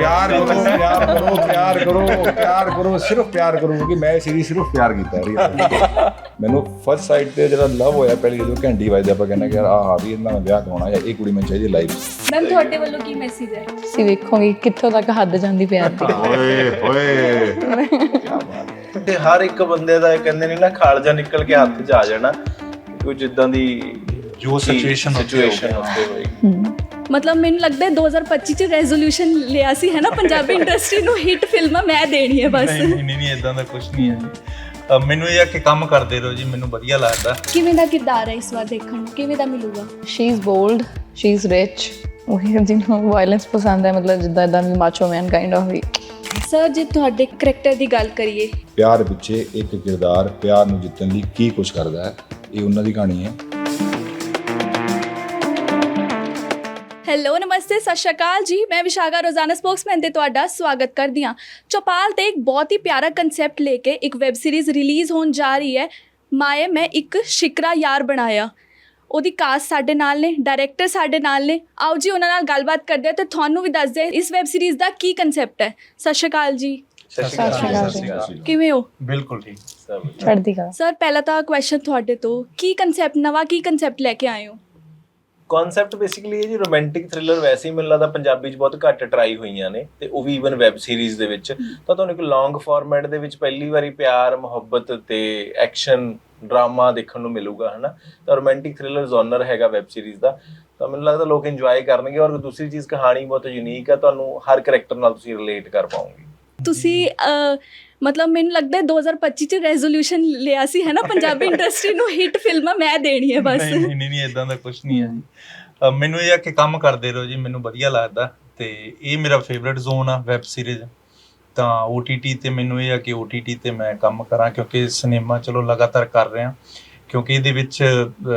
ਪਿਆਰ ਕਰੋ ਪਿਆਰ ਕਰੋ। ਪਿਆਰ ਕਰੋ ਪਿਆਰ ਕਰੋ ਸਿਰਫ ਪਿਆਰ ਕਰੋ ਕਿਉਂਕਿ ਮੈਂ ਸੀਰੀਜ਼ ਸਿਰਫ ਪਿਆਰ ਕੀਤਾ ਹੈ ਮੈਨੂੰ ਫਸਟ ਸਾਈਡ ਤੇ ਜਿਹੜਾ ਲਵ ਹੋਇਆ ਪਹਿਲੀ ਜਦੋਂ ਘੰਟੀ ਵੱਜਦਾ ਆਪਾਂ ਕਹਿੰਦੇ ਕਿ ਯਾਰ ਆਹ ਵੀ ਇਹਨਾਂ ਨਾਲ ਵਿਆਹ ਕਰਾਉਣਾ ਜਾਂ ਇਹ ਕੁੜੀ ਮੈਨੂੰ ਚਾਹੀਦੀ ਲਾਈਫ ਮੈਮ ਤੁਹਾਡੇ ਵੱਲੋਂ ਕੀ ਮੈਸੇਜ ਹੈ? ਤੁਸੀਂ ਵੇਖੋਗੇ ਕਿੱਥੋਂ ਤੱਕ ਹੱਦ ਜਾਂਦੀ ਪਿਆਰ ਦੀ। ਓਏ ਓਏ। ਕੀ ਬਾਤ ਹੈ ਤੇ ਹਰ ਇੱਕ ਬੰਦੇ ਦਾ ਇਹ ਕਹਿੰਦੇ ਨੇ ਨਾ ਖਾਲਜਾ ਨਿਕਲ ਕੇ ਹੱਥ 'ਚ ਆ ਜਾਣਾ। ਕੋਈ ਜਿੱਦਾਂ ਦੀ ਜੋ ਉੱਤੇ ਸਿਚੁਏਸ਼ਨ ਉੱਤੇ ਹੋਏਗੀ ਮਤਲਬ ਮੈਨੂੰ ਲੱਗਦਾ ਹੈ 2025 ਚ ਰੈਜ਼ੋਲੂਸ਼ਨ ਲਿਆ ਸੀ ਹੈ ਨਾ? ਪੰਜਾਬੀ ਇੰਡਸਟਰੀ ਨੂੰ ਹਿੱਟ ਫਿਲਮਾਂ ਮੈਂ ਦੇਣੀ ਹੈ ਬਸ। ਨਹੀਂ ਨਹੀਂ ਨਹੀਂ ਇਦਾਂ ਦਾ ਕੁਝ ਨਹੀਂ ਹੈ ਮੈਨੂੰ ਇਹ ਆ ਕਿ ਕੰਮ ਕਰਦੇ ਰਹੋ ਜੀ ਮੈਨੂੰ ਵਧੀਆ ਲੱਗਦਾ। ਕਿਵੇਂ ਦਾ ਕਿਰਦਾਰ ਹੈ ਇਸ ਵਾਰ ਦੇਖਣ ਨੂੰ? ਕਿਵੇਂ ਦਾ ਮਿਲੂਗਾ? She is bold she is rich ਉਹੀ ਜਿਹਨੂੰ ਵਾਇਲੈਂਸ ਪਸੰਦ ਹੈ ਮਤਲਬ ਜਿੱਦਾਂ ਇਦਾਂ ਮਾਚੋ ਮੈਨ ਕਾਈਂਡ ਆਫ ਵੀ। ਸਰ ਜੇ ਤੁਹਾਡੇ ਕਰੈਕਟਰ ਦੀ ਗੱਲ ਕਰੀਏ। ਪਿਆਰ ਪਿੱਛੇ ਇੱਕ ਕਿਰਦਾਰ ਪਿਆਰ ਨੂੰ ਜਿੱਤਣ ਲਈ ਕੀ ਕੁਝ ਕਰਦਾ ਹੈ ਇਹ ਉਹਨਾਂ ਦੀ ਕਹਾਣੀ ਹੈ। ਹੈਲੋ ਨਮਸਤੇ ਸਤਿ ਸ਼੍ਰੀ ਅਕਾਲ ਜੀ। ਮੈਂ ਵਿਸ਼ਾਖਾ ਰੋਜ਼ਾਨਾ ਸਪੋਕਸਮੈਨ ਤੇ ਤੁਹਾਡਾ ਸਵਾਗਤ ਕਰਦੀ ਹਾਂ। ਚੌਪਾਲ ਤੇ ਇੱਕ ਬਹੁਤ ਹੀ ਪਿਆਰਾ ਕਨਸੈਪਟ ਲੈ ਕੇ ਇੱਕ ਵੈਬ ਸੀਰੀਜ਼ ਰਿਲੀਜ਼ ਹੋਣ ਜਾ ਰਹੀ ਹੈ। ਮਾਏ ਮੈਂ ਇੱਕ ਸ਼ਿਕਰਾ ਯਾਰ ਬਣਾਇਆ। ਉਹਦੀ ਕਾਸਟ ਸਾਡੇ ਨਾਲ ਨੇ ਡਾਇਰੈਕਟਰ ਸਾਡੇ ਨਾਲ ਨੇ। ਆਓ ਜੀ ਉਹਨਾਂ ਨਾਲ ਗੱਲਬਾਤ ਕਰਦੇ ਹਾਂ ਤੇ ਤੁਹਾਨੂੰ ਵੀ ਦੱਸਦੇ ਹਾਂ ਇਸ ਵੈਬ ਸੀਰੀਜ਼ ਦਾ ਕੀ ਕਨਸੈਪਟ ਹੈ। ਸਤਿ ਸ਼੍ਰੀ ਅਕਾਲ ਜੀ। ਸਤਿ ਸ਼੍ਰੀ ਅਕਾਲ ਸ਼੍ਰੀ ਅਕਾਲ। ਕਿਵੇਂ ਹੋ? ਬਿਲਕੁਲ ਠੀਕ। ਕਲਾ। ਸਰ ਪਹਿਲਾ ਤਾਂ ਕੁਐਸਚਨ ਤੁਹਾਡੇ ਤੋਂ ਕੀ ਕਨਸੈਪਟ ਨਵਾਂ ਕੀ ਕਨਸੈਪਟ ਲੈ ਕੇ ਆਏ ਹੋ? ਕਨਸੈਪਟ ਬੇਸਿਕਲੀ ਇਹ ਜੀ ਰੋਮਾਂਟਿਕ ਥ੍ਰਿਲਰ ਵੈਸੇ ਹੀ ਮੈਨੂੰ ਲੱਗਦਾ ਪੰਜਾਬੀ 'ਚ ਬਹੁਤ ਘੱਟ ਟਰਾਈ ਹੋਈਆਂ ਨੇ ਤੇ ਉਹ ਵੀ ਇਵਨ ਵੈਬ ਸੀਰੀਜ਼ ਦੇ ਵਿੱਚ। ਤਾਂ ਤੁਹਾਨੂੰ ਇੱਕ ਲੌਂਗ ਫਾਰਮੈਟ ਦੇ ਵਿੱਚ ਪਹਿਲੀ ਵਾਰੀ ਪਿਆਰ ਮੁਹੱਬਤ ਤੇ ਐਕਸ਼ਨ ਡਰਾਮਾ ਦੇਖਣ ਨੂੰ ਮਿਲੂਗਾ ਹਨਾ? ਤਾਂ ਰੋਮਾਂਟਿਕ ਥ੍ਰਿਲਰ ਜ਼ੋਨਰ ਹੈਗਾ ਵੈਬ ਸੀਰੀਜ਼ ਦਾ। ਤਾਂ ਮੈਨੂੰ ਲੱਗਦਾ ਲੋਕ ਇੰਜੋਏ ਕਰਨਗੇ ਔਰ ਦੂਸਰੀ ਚੀਜ਼ ਕਹਾਣੀ ਬਹੁਤ ਯੂਨੀਕ ਆ ਤੁਹਾਨੂੰ ਹਰ ਕੈਰੈਕਟਰ ਨਾਲ ਤੁਸੀਂ ਰਿਲੇਟ ਕਰ ਪਾਓਗੇ ਤੁਸੀਂ ਮਤਲਬ ਮੈਨੂੰ ਲੱਗਦਾ ਹੈ 2025 ਚ ਰੈਜ਼ੋਲੂਸ਼ਨ ਲਿਆ ਸੀ ਹੈ ਨਾ? ਪੰਜਾਬੀ ਇੰਡਸਟਰੀ ਨੂੰ ਹਿੱਟ ਫਿਲਮਾਂ ਮੈਂ ਦੇਣੀ ਹੈ ਬਸ। ਨਹੀਂ ਨਹੀਂ ਨਹੀਂ ਇਦਾਂ ਦਾ ਕੁਝ ਨਹੀਂ ਹੈ ਜੀ। ਮੈਨੂੰ ਇਹ ਆ ਕਿ ਕੰਮ ਕਰਦੇ ਰਹੋ ਜੀ ਮੈਨੂੰ ਵਧੀਆ ਲੱਗਦਾ। ਤੇ ਇਹ ਮੇਰਾ ਫੇਵਰਿਟ ਜ਼ੋਨ ਆ ਵੈਬ ਸੀਰੀਜ਼ ਤਾਂ OTT ਤੇ ਮੈਨੂੰ ਇਹ ਆ ਕਿ OTT ਤੇ ਮੈਂ ਕੰਮ ਕਰਾਂ ਕਿਉਂਕਿ ਸਿਨੇਮਾ ਚਲੋ ਲਗਾਤਾਰ ਕਰ ਰਿਹਾ। ਕਿਉਂਕਿ ਇਹਦੇ ਵਿੱਚ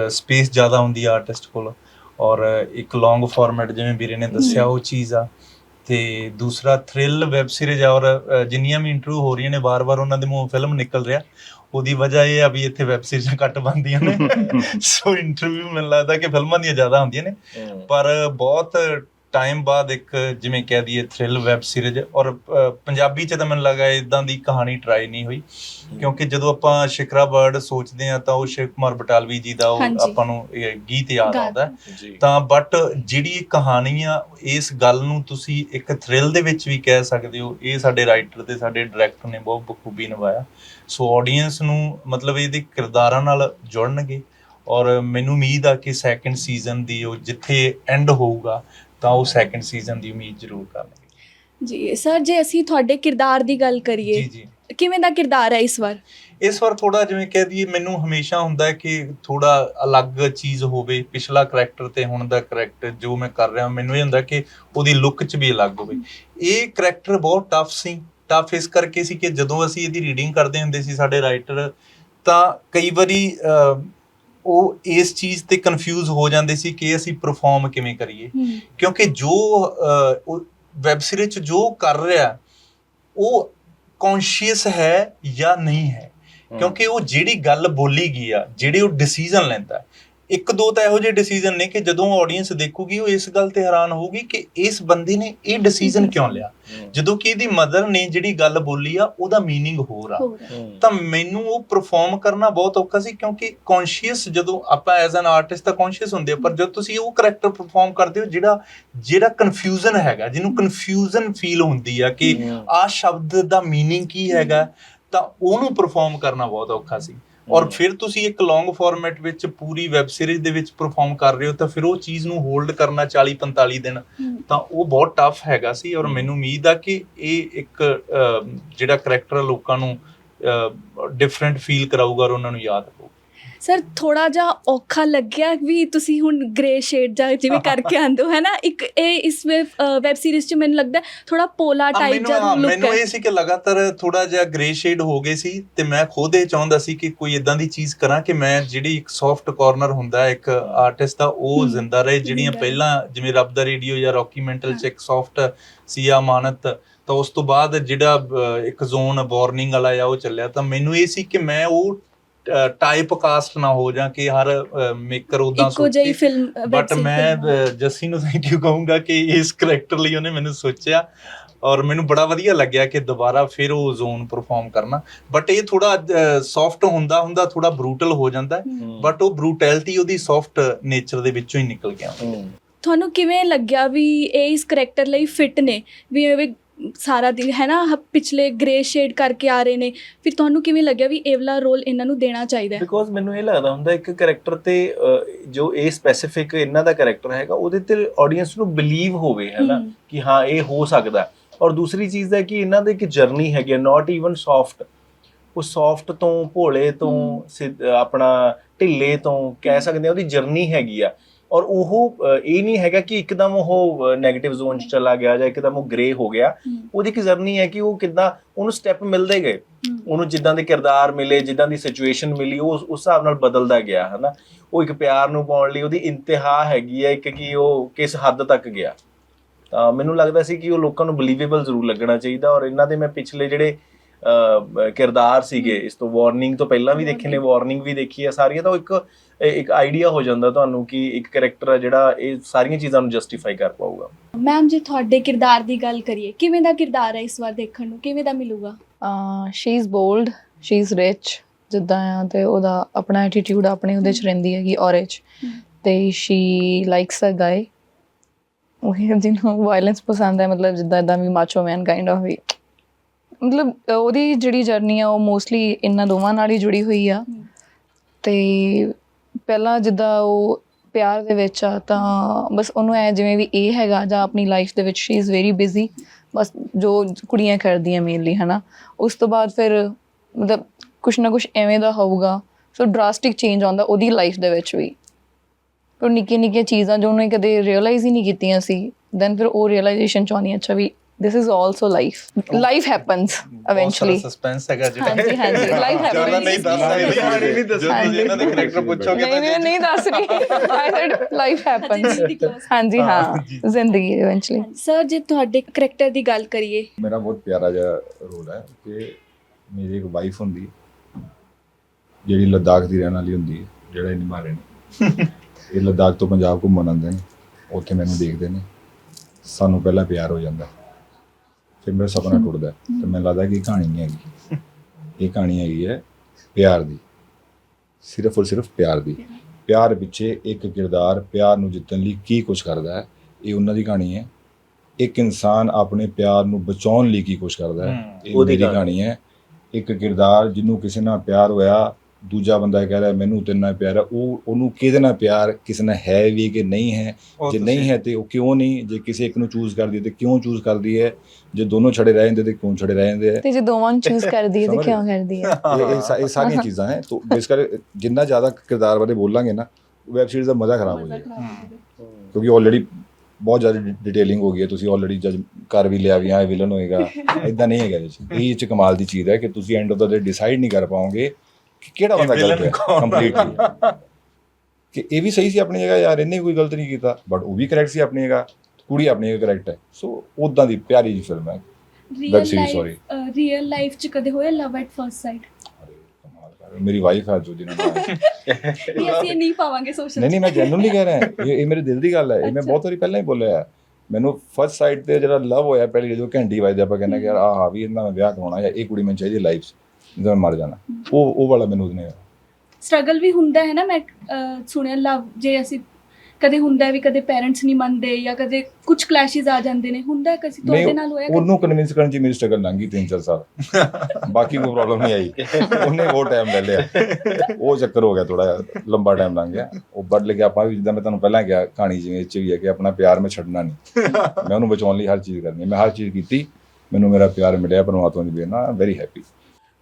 ਸਪੇਸ ਜ਼ਿਆਦਾ ਹੁੰਦੀ ਆ ਆਰਟਿਸਟ ਕੋਲ। ਔਰ ਇੱਕ ਲੌਂਗ ਫਾਰਮੈਟ ਜਿਵੇਂ ਵੀਰੇ ਨੇ ਦੱਸਿਆ ਉਹ ਚੀਜ਼ ਆ। ਤੇ ਦੂਸਰਾ ਥ੍ਰਿਲ ਵੈਬ ਸੀਰੀਜ਼ ਔਰ ਜਿੰਨੀਆਂ ਵੀ ਇੰਟਰਵਿਊ ਹੋ ਰਹੀਆਂ ਨੇ ਵਾਰ-ਵਾਰ ਉਹਨਾਂ ਦੇ ਮੂੰਹੋਂ ਫਿਲਮ ਨਿਕਲ ਰਿਹਾ। ਉਹਦੀ ਵਜ੍ਹਾ ਇਹ ਆ ਵੀ ਇੱਥੇ ਵੈਬ ਸੀਰੀਜ਼ਾਂ ਘੱਟ ਬਣਦੀਆਂ ਨੇ। ਸੋ ਇੰਟਰਵਿਊ ਮੈਨੂੰ ਲੱਗਦਾ ਕਿ ਫਿਲਮਾਂ ਦੀਆਂ ਜ਼ਿਆਦਾ ਹੁੰਦੀਆਂ ਨੇ। ਪਰ ਬਹੁਤ ਟਾਈਮ ਬਾਅਦ ਇੱਕ ਜਿਵੇਂ ਕਹਿ ਦਈਏ ਥ੍ਰਿਲ ਵੈਬ ਸੀਰੀਜ਼ ਔਰ ਪੰਜਾਬੀ ਚ ਤਾਂ ਮੈਨੂੰ ਲੱਗਾ ਇਦਾਂ ਦੀ ਕਹਾਣੀ ਟਰਾਈ ਨਹੀਂ ਹੋਈ। ਕਿਉਂਕਿ ਜਦੋਂ ਆਪਾਂ ਸ਼ਿਕਰਾ ਬਰਡ ਸੋਚਦੇ ਆ ਤਾਂ ਉਹ ਸ਼ਿਵ ਕੁਮਾਰ ਬਟਾਲਵੀ ਜੀ ਦਾ ਉਹ। ਆਪਾਂ ਨੂੰ ਇਹ ਗੀਤ ਯਾਦ। ਆਉਂਦਾ। ਤਾਂ ਬਟ ਜਿਹੜੀ ਕਹਾਣੀ ਆ ਇਸ ਗੱਲ ਨੂੰ ਤੁਸੀਂ ਇੱਕ ਥ੍ਰਿਲ ਦੇ ਵਿੱਚ ਵੀ ਕਹਿ ਸਕਦੇ ਹੋ ਇਹ ਸਾਡੇ ਰਾਈਟਰ ਤੇ ਸਾਡੇ ਡਾਇਰੈਕਟਰ ਨੇ ਬਹੁਤ ਬਖੂਬੀ ਨਿਭਾਇਆ। ਸੋ ਆਡੀਅנס ਨੂੰ ਮਤਲਬ ਇਹਦੇ ਕਿਰਦਾਰਾਂ ਨਾਲ ਜੁੜਨਗੇ ਔਰ ਮੈਨੂੰ ਉਮੀਦ ਆ ਕਿ ਸੈਕੰਡ ਸੀਜ਼ਨ ਦੀ ਉਹ ਜਿੱਥੇ ਐਂਡ ਹੋਊਗਾ ਤਾਂ ਉਹ ਸੈਕੰਡ ਸੀਜ਼ਨ ਦੀ ਉਮੀਦ ਜ਼ਰੂਰ ਕਰਨਗੇ। ਜੀ ਸਰ ਜੇ ਅਸੀਂ ਤੁਹਾਡੇ ਕਿਰਦਾਰ ਦੀ ਗੱਲ ਜੀ ਕਰੀਏ ਜੀ ਕਿਵੇਂ ਦਾ ਕਿਰਦਾਰ ਹੈ ਇਸ ਵਾਰ? ਇਸ ਵਾਰ ਥੋੜਾ ਜਿਵੇਂ ਕਹਿ ਦਈਏ ਮੈਨੂੰ ਹਮੇਸ਼ਾ ਹੁੰਦਾ ਹੈ ਕਿ ਥੋੜਾ ਅਲੱਗ ਚੀਜ਼ ਹੋਵੇ ਪਿਛਲਾ ਕਰੈਕਟਰ ਤੇ ਹੁਣ ਦਾ ਕਰੈਕਟਰ ਜੋ ਮੈਂ ਕਰ ਰਿਹਾ ਮੈਨੂੰ ਇਹ ਹੁੰਦਾ ਕਿ ਉਹਦੀ ਲੁੱਕ 'ਚ ਵੀ ਅਲੱਗ ਹੋਵੇ। ਇਹ ਕਰੈਕਟਰ ਬਹੁਤ ਟਫ ਸੀ। ਟਫ ਇਸ ਕਰਕੇ ਸੀ ਕਿ ਜਦੋਂ ਅਸੀਂ ਇਹਦੀ ਰੀਡਿੰਗ ਕਰਦੇ ਹੁੰਦੇ ਸੀ ਸਾਡੇ ਰਾਈਟਰ ਤਾਂ ਕਈ ਵਾਰੀ ਉਹ ਇਸ ਚੀਜ਼ ਤੇ ਕਨਫਿਊਜ਼ ਹੋ ਜਾਂਦੇ ਸੀ ਕਿ ਅਸੀਂ ਪਰਫਾਰਮ ਕਿਵੇਂ ਕਰੀਏ। ਕਿਉਂਕਿ ਜੋ ਵੈਬ ਸੀਰੀਜ਼ ਚ ਜੋ ਕਰ ਰਿਹਾ ਉਹ ਕੌਨਸ਼ੀਅਸ ਹੈ ਜਾਂ ਨਹੀਂ ਹੈ। ਕਿਉਂਕਿ ਉਹ ਜਿਹੜੀ ਗੱਲ ਬੋਲੀ ਗਈ ਆ ਜਿਹੜੇ ਉਹ ਡਿਸੀਜਨ ਲੈਂਦਾ ਹੈ। ਇੱਕ ਦੋ ਤਾਂ ਇਹੋ ਜਿਹੇ ਡਿਸੀਜਨ ਨੇ ਕਿ ਜਦੋਂ ਆਡੀਅנס ਦੇਖੂਗੀ ਉਹ ਇਸ ਗੱਲ ਤੇ ਹੈਰਾਨ ਹੋਊਗੀ ਕਿ ਇਸ ਬੰਦੇ ਨੇ ਇਹ ਡਿਸੀਜਨ ਕਿਉਂ ਲਿਆ? ਜਦੋਂ ਕਿ ਇਹਦੀ ਮਦਰ ਨੇ ਜਿਹੜੀ ਗੱਲ ਬੋਲੀ ਆ ਉਹਦਾ मीनिंग ਹੋਰ ਆ। ਤਾਂ ਮੈਨੂੰ ਉਹ ਪਰਫਾਰਮ ਕਰਨਾ ਬਹੁਤ ਔਖਾ ਸੀ ਕਿਉਂਕਿ ਕੌਨਸ਼ੀਅਸ ਜਦੋਂ ਆਪਾਂ ਐਜ਼ ਐਨ ਆਰਟਿਸਟ ਤਾਂ ਕੌਨਸ਼ੀਅਸ ਹੁੰਦੇ ਪਰ ਜਦ ਤੁਸੀਂ ਉਹ ਕੈਰੈਕਟਰ ਪਰਫਾਰਮ ਕਰਦੇ ਹੋ ਜਿਹੜਾ ਜਿਹੜਾ ਕਨਫਿਊਜ਼ਨ ਹੈਗਾ ਜਿਹਨੂੰ ਕਨਫਿਊਜ਼ਨ ਫੀਲ ਹੁੰਦੀ ਆ ਕਿ ਆ ਸ਼ਬਦ ਦਾ मीनिंग ਕੀ ਹੈਗਾ ਤਾਂ ਉਹਨੂੰ ਪਰਫਾਰਮ ਕਰਨਾ ਬਹੁਤ ਔਖਾ ਸੀ। ਔਰ ਫਿਰ ਤੁਸੀਂ ਇੱਕ ਲੌਂਗ ਫਾਰਮੈਟ ਵਿੱਚ ਪੂਰੀ ਵੈਬ ਸੀਰੀਜ਼ ਦੇ ਵਿੱਚ ਪਰਫਾਰਮ ਕਰ ਰਹੇ ਹੋ ਤਾਂ ਫਿਰ ਉਹ ਚੀਜ਼ ਨੂੰ ਹੋਲਡ ਕਰਨਾ 40 45 ਦਿਨ। ਤਾਂ ਉਹ ਬਹੁਤ ਟਫ ਹੈਗਾ ਸੀ ਔਰ ਮੈਨੂੰ ਉਮੀਦ ਆ ਕਿ ਇਹ ਇੱਕ ਜਿਹੜਾ ਕਰੈਕਟਰ ਲੋਕਾਂ ਨੂੰ ਡਿਫਰੈਂਟ ਫੀਲ ਕਰਾਊਗਾ ਔਰ ਉਹਨਾਂ ਨੂੰ ਯਾਦ ਰਹੂਗਾ ਸਰ ਥੋੜਾ ਜਿਹਾ ਔਖਾ ਲੱਗਿਆ ਵੀ ਤੁਸੀਂ ਹੁਣ ਗ੍ਰੇ ਸ਼ੇਡ ਜਾਂ ਜਿਵੇਂ ਕਰਕੇ ਆਂਦੇ ਹੋ ਹੈ ਨਾ? ਇੱਕ ਇਹ ਇਸ ਵੈਬ ਸੀਰੀਜ਼ ਚ ਮੈਨੂੰ ਲੱਗਦਾ ਥੋੜਾ ਪੋਲਾ ਟਾਈਪ ਮੈਨੂੰ ਜਿਹਾ ਹਾਂ, ਲੁੱਕ ਮੈਨੂੰ ਹੈ। ਇਹ ਸੀ ਕਿ ਲਗਾਤਾਰ ਥੋੜਾ ਜਿਹਾ ਗ੍ਰੇ ਸ਼ੇਡ ਹੋ ਗਏ ਸੀ ਤੇ ਮੈਂ ਖੁਦ ਇਹ ਚਾਹੁੰਦਾ ਸੀ ਕਿ ਕੋਈ ਇਦਾਂ ਦੀ ਚੀਜ਼ ਕਰਾਂ ਕਿ ਮੈਂ ਜਿਹੜੀ ਇੱਕ ਸੌਫਟ ਕਾਰਨਰ ਹੁੰਦਾ ਇੱਕ ਆਰਟਿਸਟ ਦਾ ਉਹ ਜ਼ਿੰਦਾ ਰਹੇ। ਜਿਹੜੀਆਂ। ਪਹਿਲਾਂ ਜਿਵੇਂ ਰੱਬ ਦਾ ਰੇਡੀਓ ਜਾਂ ਰੌਕੀ ਮੈਂਟਲ ਚ ਇੱਕ ਸੌਫਟ ਸੀ ਅਮਾਨਤ ਤਾਂ ਉਸ ਤੋਂ ਬਾਅਦ ਜਿਹੜਾ ਇੱਕ ਜ਼ੋਨ ਵਾਰਨਿੰਗ ਵਾਲਾ ਆ ਉਹ ਚੱਲਿਆ। ਤਾਂ ਮੈਨੂੰ ਇਹ ਸੀ ਕਿ ਮੈਂ ਉਹ ਟਾਈਪ ਕਾਸਟ ਨਾ ਹੋ ਜਾਂ ਕਿ ਹਰ ਮੇਕਰ ਉਦਾਂ ਇੱਕੋ ਜਿਹੀ ਫਿਲਮ ਬਟ ਮੈਂ ਜੱਸੀ ਨੂੰ ਥੈਂਕ ਯੂ ਕਹੂੰਗਾ ਕਿ ਇਸ ਕਰੈਕਟਰ ਲਈ ਉਹਨੇ ਮੈਨੂੰ ਸੋਚਿਆ ਔਰ ਮੈਨੂੰ ਬੜਾ ਵਧੀਆ ਲੱਗਿਆ ਕਿ ਦੁਬਾਰਾ ਫਿਰ ਉਹ ਜ਼ੋਨ ਪਰਫਾਰਮ ਕਰਨਾ। ਬਟ ਇਹ ਥੋੜਾ ਸੌਫਟ ਹੁੰਦਾ ਹੁੰਦਾ ਥੋੜਾ ਬਰੂਟਲ ਹੋ ਜਾਂਦਾ ਬਟ ਉਹ ਬਰੂਟੈਲਿਟੀ ਉਹਦੀ ਸੌਫਟ ਨੇਚਰ ਦੇ ਵਿੱਚੋਂ ਹੀ ਨਿਕਲ ਕੇ ਆਉਂਦੀ ਤੁਹਾਨੂੰ ਕਿਵੇਂ ਲੱਗਿਆ ਵੀ ਇਹ ਇਸ ਕਰੈਕਟਰ ਲਈ ਫਿੱਟ ਨੇ? ਵੀ ਇਹ ਵੀ ਸਾਰਾ ਦਿਨ ਹੈ ਨਾ ਪਿਛਲੇ ਗ੍ਰੇ ਸ਼ੇਡ ਕਰਕੇ ਆ ਰਹੇ ਨੇ ਫਿਰ ਤੁਹਾਨੂੰ ਕਿਵੇਂ ਲੱਗਿਆ ਵੀ ਇਹ ਵਾਲਾ ਰੋਲ ਇਹਨਾਂ ਨੂੰ ਦੇਣਾ ਚਾਹੀਦਾ ਹੈ ਬਿਕੋਜ਼ ਮੈਨੂੰ ਇਹ ਲੱਗਦਾ ਹੁੰਦਾ ਇੱਕ ਕੈਰੈਕਟਰ ਤੇ ਅਹ, ਜੋ ਇਹ ਸਪੈਸੀਫਿਕ ਇਹਨਾਂ ਦਾ ਕੈਰੈਕਟਰ ਹੈਗਾ ਉਹਦੇ ਤੇ ਆਡੀਅנס ਨੂੰ ਬਲੀਵ ਹੋਵੇ ਹੈ ਨਾ ਹਮ। ਕਿ ਹਾਂ ਇਹ ਹੋ ਸਕਦਾ ਹੈ। ਔਰ ਦੂਸਰੀ ਚੀਜ਼ ਹੈ ਕਿ ਇਹਨਾਂ ਦੀ ਇੱਕ ਜਰਨੀ ਹੈਗੀ ਨਾਟ ਈਵਨ ਸੌਫਟ ਉਹ ਸੌਫਟ ਤੋਂ ਭੋਲੇ ਤੋਂ ਹਮ। ਸਿੱਧ- ਆਪਣਾ ਢਿੱਲੇ ਤੋਂ ਕਹਿ ਸਕਦੇ ਆ ਉਹਦੀ ਜਰਨੀ ਹੈਗੀ ਆ ਔਰ ਉਹ ਇਹ ਨਹੀਂ ਹੈਗਾ ਕਿ ਇੱਕਦਮ ਉਹ 네ਗੇਟਿਵ ਜ਼ੋਨ 'ਚ ਚਲਾ ਗਿਆ ਜਾਂ ਇੱਕਦਮ ਉਹ ਗ੍ਰੇ ਹੋ ਗਿਆ। ਉਹਦੀ ਇੱਕ ਜਰਨੀ ਹੈ ਕਿ ਉਹ ਕਿੱਦਾਂ ਉਹਨੂੰ ਸਟੈਪ ਮਿਲਦੇ ਗਏ। ਉਹਨੂੰ ਜਿੱਦਾਂ ਦੇ ਕਿਰਦਾਰ ਮਿਲੇ ਜਿੱਦਾਂ ਦੀ ਸਿਚੁਏਸ਼ਨ ਮਿਲੀ ਉਹ ਉਸ ਹਿਸਾਬ ਨਾਲ ਬਦਲਦਾ ਗਿਆ ਹਨਾ ਉਹ ਇੱਕ ਪਿਆਰ ਨੂੰ ਪਾਉਣ ਲਈ ਉਹਦੀ ਇੰਤਹਾ ਹੈਗੀ ਹੈ ਇੱਕ ਕਿ ਉਹ ਕਿਸ ਹੱਦ ਤੱਕ ਗਿਆ ਤਾਂ ਮੈਨੂੰ ਲੱਗਦਾ ਸੀ ਕਿ ਉਹ ਲੋਕਾਂ ਨੂੰ ਬਲੀਵੇਬਲ ਜ਼ਰੂਰ ਲੱਗਣਾ ਚਾਹੀਦਾ ਔਰ ਇਹਨਾਂ ਦੇ ਮੈਂ ਪਿਛਲੇ ਜਿਹੜੇ ਕਿਰਦਾਰ ਸੀਗੇ। ਇਸ ਤੋਂ ਵਾਰਨਿੰਗ ਤੋਂ ਪਹਿਲਾਂ ਵੀ ਦੇਖੇ ਨੇ ਵਾਰਨਿੰਗ ਵੀ ਦੇਖੀ ਹੈ ਸਾਰੀਆਂ ਤਾਂ ਇੱਕ ਇੱਕ ਆਈਡੀਆ ਹੋ ਜਾਂਦਾ ਤੁਹਾਨੂੰ ਕਿ ਇੱਕ ਕੈਰੈਕਟਰ ਹੈ ਜਿਹੜਾ ਇਹ ਸਾਰੀਆਂ ਚੀਜ਼ਾਂ ਨੂੰ ਜਸਟੀਫਾਈ ਕਰ ਪਾਊਗਾ। ਮੈਮ ਜੇ ਤੁਹਾਡੇ ਕਿਰਦਾਰ ਦੀ ਗੱਲ ਕਰੀਏ ਕਿਵੇਂ ਦਾ ਕਿਰਦਾਰ ਹੈ ਇਸ ਵਾਰ ਦੇਖਣ ਨੂੰ? ਕਿਵੇਂ ਦਾ ਮਿਲੂਗਾ? She is bold she is rich ਜਿੱਦਾਂ ਆ ਤੇ ਉਹਦਾ ਆਪਣਾ ਐਟੀਟਿਊਡ ਆਪਣੇ ਉਹਦੇ ਚ ਰਹਿੰਦੀ ਹੈਗੀ ਔਰੇ ਚ ਹਮ। ਤੇ ਸ਼ੀ ਲਾਈਕਸ ਅ ਗਾਈ ਉਹ ਜਿਹਨੂੰ ਵਾਇਲੈਂਸ ਪਸੰਦ ਹੈ ਮਤਲਬ ਜਿੱਦਾਂ ਇਦਾਂ ਵੀ ਮਾਚੋ ਮੈਨ ਕਾਈਂਡ ਆਫ ਵੀ। ਮਤਲਬ ਉਹਦੀ ਜਿਹੜੀ ਜਰਨੀ ਆ ਉਹ ਮੋਸਟਲੀ ਇਹਨਾਂ ਦੋਵਾਂ ਨਾਲ ਹੀ ਜੁੜੀ ਹੋਈ ਆ। ਤੇ ਪਹਿਲਾਂ ਜਿੱਦਾਂ ਉਹ ਪਿਆਰ ਦੇ ਵਿੱਚ ਆ ਤਾਂ ਬਸ ਉਹਨੂੰ ਐ ਜਿਵੇਂ ਵੀ ਇਹ ਹੈਗਾ ਜਾਂ ਆਪਣੀ ਲਾਈਫ ਦੇ ਵਿੱਚ ਸ਼ੀ ਇਜ਼ ਵੈਰੀ ਬਿਜ਼ੀ ਬਸ ਜੋ ਕੁੜੀਆਂ ਕਰਦੀਆਂ ਮੇਨਲੀ ਹਨਾ। ਉਸ ਤੋਂ ਬਾਅਦ ਫਿਰ ਮਤਲਬ ਕੁਛ ਨਾ ਕੁਛ ਐਵੇਂ ਦਾ ਹੋਊਗਾ ਸੋ ਡਰਾਸਟਿਕ ਚੇਂਜ ਆਉਂਦਾ ਉਹਦੀ ਲਾਈਫ ਦੇ ਵਿੱਚ ਵੀ। ਪਰ ਨਿੱਕੀਆਂ ਨਿੱਕੀਆਂ ਚੀਜ਼ਾਂ ਜੋ ਉਹਨੇ ਕਦੇ ਰਿਅਲਾਈਜ਼ ਹੀ ਨਹੀਂ ਕੀਤੀਆਂ ਸੀ ਦੈਨ ਫਿਰ ਉਹ ਰਿਅਲਾਈਜੇਸ਼ਨ ਚ ਆਉਂਦੀ ਅੱਛਾ ਵੀ this is also life life happens eventually suspense ਹੈਗਾ ਜਿਹੜਾ। ਹਾਂਜੀ ਹਾਂਜੀ. ਲਾਈਫ ਨਹੀਂ ਦੱਸ ਸਕਦੇ ਕਹਾਣੀ ਨਹੀਂ ਦੱਸਣੀ। ਜਦੋਂ ਤੁਸੀਂ ਇਹਨਾਂ ਦੇ ਕੈਰੈਕਟਰ ਪੁੱਛੋਗੇ ਨਹੀਂ ਨਹੀਂ ਨਹੀਂ ਦੱਸ ਰਹੀ। ਆਈ ਸੈਡ ਲਾਈਫ ਹੈਪਨਸ ਹਾਂਜੀ ਹਾਂ ਜ਼ਿੰਦਗੀ ਇਵੈਂਚੁਅਲੀ ਸਰ ਜੇ ਤੁਹਾਡੇ ਕਰੈਕਟਰ ਦੀ ਗੱਲ ਕਰੀਏ। ਮੇਰਾ ਬਹੁਤ ਪਿਆਰਾ ਜਿਹਾ ਰੋਲ ਹੈ ਕਿ ਮੇਰੀ ਇੱਕ ਵਾਈਫ ਹੁੰਦੀ ਹੈ। ਜਿਹੜੀ ਲੱਦਾਖ ਦੀ ਰਹਿਣ ਵਾਲੀ ਹੁੰਦੀ ਹੈ ਜਿਹੜਾ ਇਹ ਨਿਭਾ ਰਹੇ ਨੇ। ਇਹ ਲੱਦਾਖ ਤੋਂ ਪੰਜਾਬ ਘੁੰਮਣ ਆਉਂਦੇ ਨੇ। ਉੱਥੇ ਮੈਨੂੰ ਦੇਖਦੇ ਨੇ। ਸਾਨੂੰ ਪਹਿਲਾਂ ਪਿਆਰ ਹੋ ਜਾਂਦਾ। ਫਿਰ ਮੇਰਾ ਸੁਪਨਾ ਟੁੱਟਦਾ। ਤੇ ਮੈਨੂੰ ਲੱਗਦਾ ਕਿ ਇਹ ਕਹਾਣੀ ਨਹੀਂ ਹੈਗੀ। ਇਹ ਕਹਾਣੀ ਹੈਗੀ ਹੈ ਪਿਆਰ ਦੀ। ਸਿਰਫ ਔਰ ਸਿਰਫ ਪਿਆਰ ਦੀ। ਪਿਆਰ ਪਿੱਛੇ ਇੱਕ ਕਿਰਦਾਰ ਪਿਆਰ ਨੂੰ ਜਿੱਤਣ ਲਈ ਕੀ ਕੁਝ ਕਰਦਾ ਹੈ ਇਹ ਉਹਨਾਂ ਦੀ ਕਹਾਣੀ ਹੈ। ਇੱਕ ਇਨਸਾਨ ਆਪਣੇ ਪਿਆਰ ਨੂੰ ਬਚਾਉਣ ਲਈ ਕੀ ਕੁਛ ਕਰਦਾ ਹੈ ਇਹ ਉਹਦੀ ਕਹਾਣੀ ਹੈ। ਇੱਕ ਕਿਰਦਾਰ ਜਿਹਨੂੰ ਕਿਸੇ ਨਾਲ ਪਿਆਰ ਹੋਇਆ ਦੂਜਾ ਬੰਦਾ ਕਹਿ ਰਿਹਾ ਮੈਨੂੰ ਤੇਰੇ ਨਾਲ ਪਿਆਰ ਹੈ। ਉਹ ਉਹਨੂੰ ਕਿਹਦੇ ਨਾਲ ਪਿਆਰ ਕਿਸੇ ਨਾਲ ਹੈ ਵੀ ਕਿ ਨਹੀਂ ਹੈ? ਜੇ ਨਹੀਂ ਹੈ ਤੇ ਉਹ ਕਿਉਂ ਨਹੀਂ? ਜੇ ਕਿਸੇ ਇੱਕ ਨੂੰ ਚੂਜ਼ ਕਰਦੀ ਹੈ ਤੇ ਕਿਉਂ ਚੂਜ਼ ਕਰਦੀ ਹੈ? ਜੇ ਦੋਨੋਂ ਛੜੇ ਰਹਿ ਜਾਂਦੇ ਤੇ ਕਿਉਂ ਛੜੇ ਰਹਿ ਜਾਂਦੇ ਹੈ? ਤੇ ਜੇ ਦੋਵਾਂ ਨੂੰ ਚੂਜ਼ ਕਰਦੀ ਹੈ ਤੇ ਕਿਉਂ ਕਰਦੀ ਹੈ? ਇਹ- ਸਾਰੀਆਂ ਚੀਜ਼ਾਂ ਹੈ। ਤੋਂ ਇਸ ਕਰ ਜਿੰਨਾ ਜ਼ਿਆਦਾ ਕਿਰਦਾਰ ਬਾਰੇ ਬੋਲਾਂਗੇ ਨਾ ਵੈਬ ਸੀਰੀਜ਼ ਦਾ ਮਜ਼ਾ ਖਰਾਬ ਹੋ ਜਾਏਗਾ। ਕਿਉਂਕਿ ਆਲਰੇਡੀ ਬਹੁਤ ਜ਼ਿਆਦਾ ਡਿਟੇਲਿੰਗ ਹੋ ਗਈ ਹੈ। ਤੁਸੀਂ ਆਲਰੇਡੀ ਜਜ ਕਰ ਵੀ ਲਿਆ ਵੀ ਇਹ ਵਿਲਨ ਹੋਏਗਾ। ਇਦਾਂ ਨਹੀਂ ਹੈਗਾ ਇਹ ਇਹ 'ਚ ਕਮਾਲ ਦੀ ਚੀਜ਼ ਹੈ ਕਿ ਤੁਸੀਂ end of the day decide ਨਹੀਂ ਕਰ ਪਾਓਗੇ। ਕਿ ਕਿਹੜਾ ਬੰਦਾ ਗਲਤ ਹੈ। ਕੰਪਲੀਟਲੀ ਕਿ ਇਹ ਵੀ ਸਹੀ ਸੀ ਆਪਣੀ ਜਗ੍ਹਾ ਯਾਰ ਇਹਨੇ ਕੋਈ ਗਲਤ ਨਹੀਂ ਕੀਤਾ ਬਟ ਉਹ ਵੀ ਕਰੈਕਟ ਸੀ ਆਪਣੀ ਜਗ੍ਹਾ ਕੁੜੀ ਆਪਣੀ ਜਗ੍ਹਾ ਕਰੈਕਟ ਹੈ। ਸੋ ਉਦਾਂ ਦੀ ਪਿਆਰੀ ਜੀ ਫਿਲਮ ਹੈ। ਰੀਅਲ. ਲਾਈਫ ਰੀਅਲ ਲਾਈਫ ਚ ਕਦੇ ਹੋਇਆ ਲਵ ਐਟ ਫਰਸਟ ਸਾਈਟ ਅਰੇ ਕਮਾਲ ਕਰ ਰਹੇ ਹੋ। ਮੇਰੀ ਵਾਈਫ ਹੈ ਜੋ ਜਿਹਨਾਂ ਨਾਲ। ਇਹ ਅਸੀਂ ਨਹੀਂ ਪਾਵਾਂਗੇ ਸੋਸ਼ਲ ਨਹੀਂ ਨਹੀਂ ਮੈਂ ਜੈਨੂਨਲੀ ਕਹਿ ਰਿਹਾ। ਇਹ ਇਹ ਮੇਰੇ ਦਿਲ ਦੀ ਗੱਲ ਹੈ। ਇਹ ਮੈਂ। ਬਹੁਤ ਵਾਰੀ ਪਹਿਲਾਂ ਹੀ ਬੋਲਿਆ ਹੈ। ਮੈਨੂੰ ਫਸਟ ਸਾਈਡ ਤੇ ਜਿਹੜਾ ਲਵ ਹੋਇਆ ਪਹਿਲੀ ਜਦੋਂ ਘੰਟੀ ਵੱਜਦੇ ਆਪਾਂ ਕਹਿੰਦੇ ਕਿ ਯਾਰ ਆਹ ਵੀ ਇਹਨਾਂ ਮੈਂ ਵਿਆਹ ਕਰਾਉਣਾ ਜਾਂ ਇਹ ਕੁੜੀ ਮੈਨੂੰ ਚਾਹੀਦੀ ਲਾਈਫ ਮੈਂ ਮਰ ਜਾਣਾ। ਉਹ ਉਹ ਵਾਲਾ ਮੈਨੂੰ ਉਹਨੇ ਸਟਰਗਲ ਵੀ ਹੁੰਦਾ ਹੈ ਨਾ ਮੈਂ ਅਹ, ਸੁਣਿਆ ਲਵ ਜੇ ਅਸੀਂ ਕਦੇ ਹੁੰਦਾ ਹੈ ਵੀ ਕਦੇ ਪੇਰੈਂਟਸ ਨਹੀਂ ਮੰਨਦੇ ਜਾਂ ਕਦੇ ਕੁਝ ਕਲੈਸ਼ਸ ਆ ਜਾਂਦੇ ਨੇ ਹੁੰਦਾ ਹੈ ਕਦੀ? ਤੁਹਾਡੇ ਨਾਲ ਹੋਇਆ ਕਦੇ? ਉਹਨੂੰ ਕਨਵਿੰਸ ਕਰਨ 'ਚ ਹੀ ਮੇਰੀ ਸਟਰਗਲ ਲੰਘੀ 3-4 ਸਾਲ। ਬਾਕੀ ਕੋਈ ਪ੍ਰੋਬਲਮ ਨਹੀਂ ਆਈ। ਉਹਨੇ ਉਹ ਟਾਈਮ ਲੈ ਲਿਆ। ਉਹ ਚੱਕਰ ਹੋ ਗਿਆ ਥੋੜਾ ਲੰਬਾ ਟਾਈਮ ਲੰਘ ਗਿਆ। ਉਹ ਬੜ ਲਿਆ ਆਪਾਂ ਵੀ ਜਿੱਦਾਂ ਮੈਂ ਤੁਹਾਨੂੰ ਪਹਿਲਾਂ ਕਿਹਾ ਕਹਾਣੀ ਜਿਵੇਂ ਇਹ 'ਚ ਵੀ ਹੈ ਕਿ ਆਪਣਾ ਪਿਆਰ ਮੈਂ ਛੱਡਣਾ ਨਹੀਂ। ਮੈਂ ਉਹਨੂੰ ਬਚਾਉਣ ਲਈ ਹਰ ਚੀਜ਼ ਕਰਨੀ ਹੈ। ਮੈਂ ਹਰ ਚੀਜ਼ ਕੀਤੀ ਮੈਨੂੰ ਮੇਰਾ ਪਿਆਰ ਮਿਲਿਆ ਪਰਮਾਤਮਾ ਦੀ ਬੇਨਾ ਵੈਰੀ ਹੈਪੀ